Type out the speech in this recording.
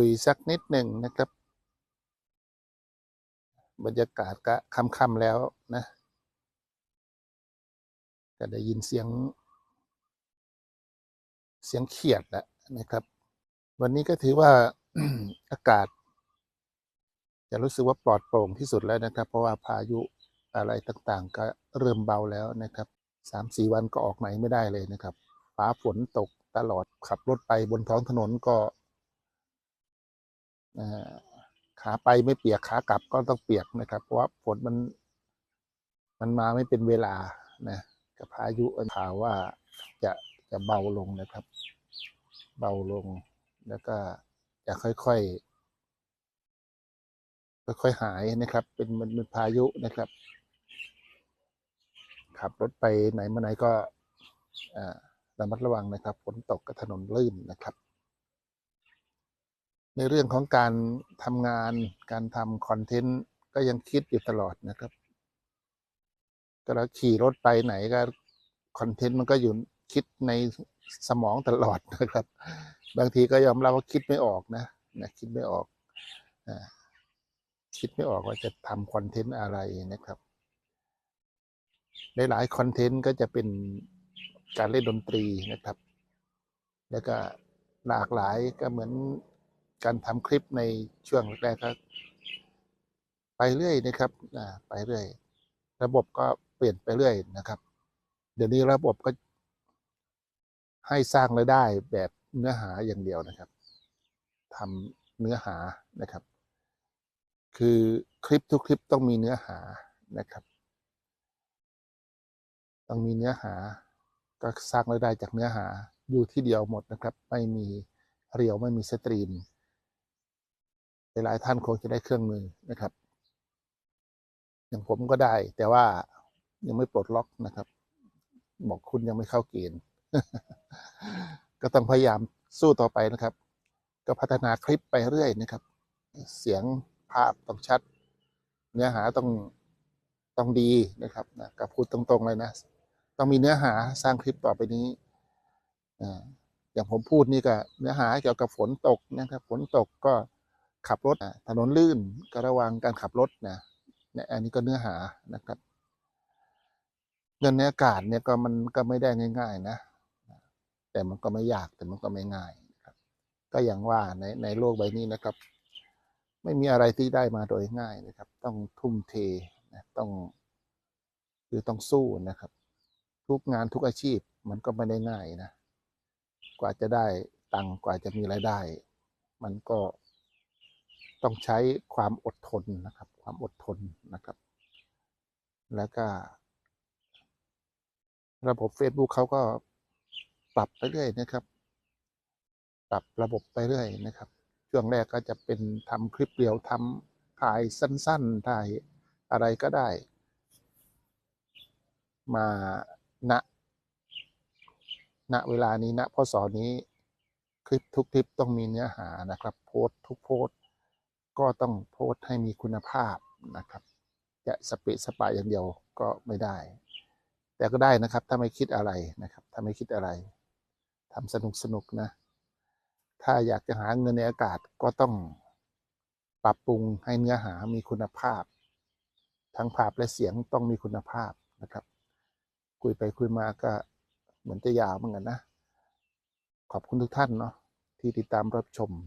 คุยสักนิดหนึ่งนะครับ บรรยากาศก็ค่ำๆแล้วนะ ก็ได้ยินเสียง เสียงเขียดแล้วนะครับ วันนี้ก็ถือว่าอากาศ จะรู้สึกว่าปลอดโปร่งที่สุดแล้วนะครับ เพราะว่าพายุอะไรต่างๆ ก็เริ่มเบาแล้วนะครับสามสี่วันก็ออกไหนไม่ได้เลยนะครับ ฟ้าฝนตกตลอดขับรถไปบนท้องถนนก็ ขาไปไม่เปียกขากลับก็ต้องเปียกนะครับ เพราะว่าฝนมัน มันมาไม่เป็นเวลานะกับพายุข่าวว่าจะจะเบาลงนะครับ เบาลงแล้วก็จะค่อยๆค่อยๆหายนะครับ เป็นมันเป็นพายุนะครับ ขับรถไปไหนมาไหนก็อ่าระมัดระวังนะครับฝนตกกับถนนลื่นนะครับ ในเรื่องของการทำงาน การทำคอนเทนต์ก็ยังคิดอยู่ตลอดนะครับ ก็เราขี่รถไปไหนก็คอนเทนต์มันก็อยู่คิดในสมองตลอดนะครับ บางทีก็ยอมรับว่าคิดไม่ออกนะนะคิดไม่ออกอคิดไม่ออกว่าจะทำคอนเทนต์อะไรนะครับหลายๆคอนเทนต์ก็จะเป็นการเล่นดนตรีนะครับ แล้วก็หลากหลายก็เหมือน การทำคลิปในช่วงแรกๆก็ไปเรื่อยนะครับอ่าไปเรื่อย ระบบก็เปลี่ยนไปเรื่อยนะครับ เดี๋ยวนี้ระบบก็ให้สร้างรายได้แบบเนื้อหาอย่างเดียวนะครับทำเนื้อหานะครับ คือคลิปทุกคลิปต้องมีเนื้อหานะครับ ต้องมีเนื้อหา ก็สร้างรายได้จากเนื้อหาอยู่ที่เดียวหมดนะครับ ไม่มีเรียวไม่มีสตรีม หลายๆท่านคงจะได้เครื่องมือนะครับ อย่างผมก็ได้ แต่ว่ายังไม่ปลดล็อกนะครับ บอกคุณยังไม่เข้าเกณฑ์ ก็ต้องพยายามสู้ต่อไปนะครับ ก็พัฒนาคลิปไปเรื่อยนะครับ เสียงภาพต้องชัด เนื้อหาต้องต้องดีนะครับนะกับพูดตรงๆเลยนะ ต้องมีเนื้อหาสร้างคลิปต่อไปนี้อ่าอย่างผมพูดนี่ก็เนื้อหาเกี่ยวกับฝนตกนะครับ ฝนตกก็ ขับรถอะถนนลื่นก็ระวังการขับรถนะเนี่ยอันนี้ก็เนื้อหานะครับ เงินในอากาศเนี่ยก็มันก็ไม่ได้ง่าย ๆ นะ แต่มันก็ไม่ยากแต่มันก็ไม่ง่ายนะครับ ก็อย่างว่าในในโลกใบนี้นะครับ ไม่มีอะไรที่ได้มาโดยง่ายนะครับ ต้องทุ่มเทนะต้องคือต้องสู้นะครับ ทุกงานทุกอาชีพมันก็ไม่ได้ง่ายนะ กว่าจะได้ตังกว่าจะมีรายได้ มันก็ ต้องใช้ความอดทนนะครับ ความอดทนนะครับ แล้วก็ ระบบ Facebook เขาก็ปรับไปเรื่อยนะครับ ปรับระบบไปเรื่อยนะครับ ช่วงแรกก็จะเป็นทำคลิปเดียวทำถ่ายสั้นๆ ถ่ายอะไรก็ได้ มาณณเวลานี้ณพศนี้คลิปทุกคลิปต้องมีเนื้อหานะครับ โพสทุกโพสต์ ก็ต้องโพสต์ให้มีคุณภาพนะครับ จะสเปะสปะอย่างเดียวก็ไม่ได้ แต่ก็ได้นะครับ ถ้าไม่คิดอะไรนะครับ ถ้าไม่คิดอะไรทำสนุกสนุกนะ ถ้าอยากจะหาเงินในอากาศก็ต้องปรับปรุงให้เนื้อหามีคุณภาพ ทั้งภาพและเสียงต้องมีคุณภาพนะครับ คุยไปคุยมาก็เหมือนจะยาวเหมือนกันนะ ขอบคุณทุกท่านเนาะที่ติดตามรับชม